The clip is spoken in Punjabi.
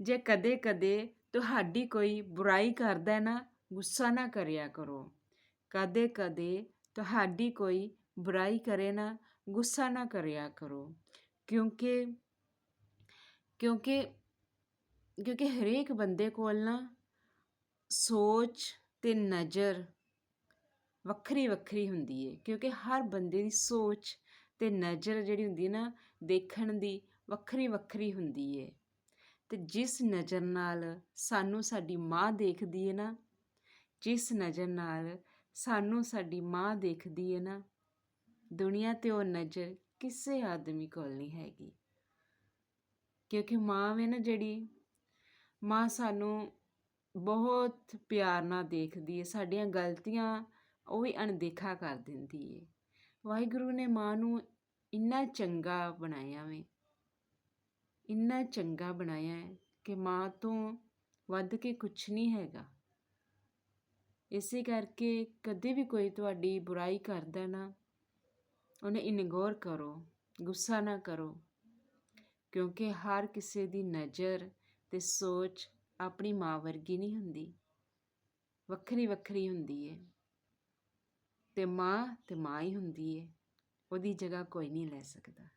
ਜੇ ਕਦੇ-ਕਦੇ ਤੁਹਾਡੀ ਕੋਈ ਬੁਰਾਈ ਕਰਦਾ ਨਾ, ਗੁੱਸਾ ਨਾ ਕਰਿਆ ਕਰੋ। ਕਦੇ-ਕਦੇ ਤੁਹਾਡੀ ਕੋਈ ਬੁਰਾਈ ਕਰੇ ਨਾ, ਗੁੱਸਾ ਨਾ ਕਰਿਆ ਕਰੋ। ਕਿਉਂਕਿ ਕਿਉਂਕਿ ਕਿਉਂਕਿ ਹਰੇਕ ਬੰਦੇ ਕੋਲ ਨਾ ਸੋਚ ਤੇ ਨਜ਼ਰ ਵੱਖਰੀ ਵੱਖਰੀ ਹੁੰਦੀ ਹੈ ਕਿਉਂਕਿ ਹਰ ਬੰਦੇ ਦੀ ਸੋਚ ਤੇ ਨਜ਼ਰ ਜਿਹੜੀ ਹੁੰਦੀ ਹੈ ਨਾ, ਦੇਖਣ ਦੀ ਵੱਖਰੀ ਵੱਖਰੀ ਹੁੰਦੀ ਹੈ ਤੇ ਜਿਸ ਨਜ਼ਰ ਨਾਲ ਸਾਨੂੰ ਸਾਡੀ ਮਾਂ ਦੇਖਦੀ ਹੈ ਨਾ, ਜਿਸ ਨਜ਼ਰ ਨਾਲ ਸਾਨੂੰ ਸਾਡੀ ਮਾਂ ਦੇਖਦੀ ਹੈ ਨਾ, ਦੁਨੀਆ ਤੇ ਉਹ ਨਜ਼ਰ ਕਿਸੇ ਆਦਮੀ ਕੋਲ ਨਹੀਂ ਹੈਗੀ। ਕਿਉਂਕਿ ਮਾਂ ਵੇ ਨਾ ਜਿਹੜੀ, ਮਾਂ ਸਾਨੂੰ ਬਹੁਤ ਪਿਆਰ ਨਾਲ ਦੇਖਦੀ ਹੈ ਸਾਡੀਆਂ ਗਲਤੀਆਂ ਉਹ ਵੀ ਅਣਦੇਖਾ ਕਰ ਦਿੰਦੀ ਹੈ ਵਾਹਿਗੁਰੂ ਨੇ ਮਾਂ ਨੂੰ ਇੰਨਾ ਚੰਗਾ ਬਣਾਇਆ ਵੇ। ਇੰਨਾ ਚੰਗਾ ਬਣਾਇਆ ਹੈ ਕਿ ਮਾਂ ਤੋਂ ਵੱਧ ਕੇ ਕੁਛ ਨਹੀਂ ਹੈਗਾ। ਇਸੇ ਕਰਕੇ ਕਦੇ ਵੀ ਕੋਈ ਤੁਹਾਡੀ ਬੁਰਾਈ ਕਰਦਾ ਨਾ, ਉਹਨੇ ਇਨਗੋਰ ਕਰੋ, ਗੁੱਸਾ ਨਾ ਕਰੋ, ਕਿਉਂਕਿ ਹਰ ਕਿਸੇ ਦੀ ਨਜ਼ਰ ਤੇ ਸੋਚ ਆਪਣੀ ਮਾਂ ਵਰਗੀ ਨਹੀਂ ਹੁੰਦੀ। ਵੱਖਰੀ ਵੱਖਰੀ ਹੁੰਦੀ ਹੈ ਤੇ ਮਾਂ ਤੇ ਮਾਂ ਹੀ ਹੁੰਦੀ ਹੈ ਉਹਦੀ ਜਗ੍ਹਾ ਕੋਈ ਨਹੀਂ ਲੈ ਸਕਦਾ।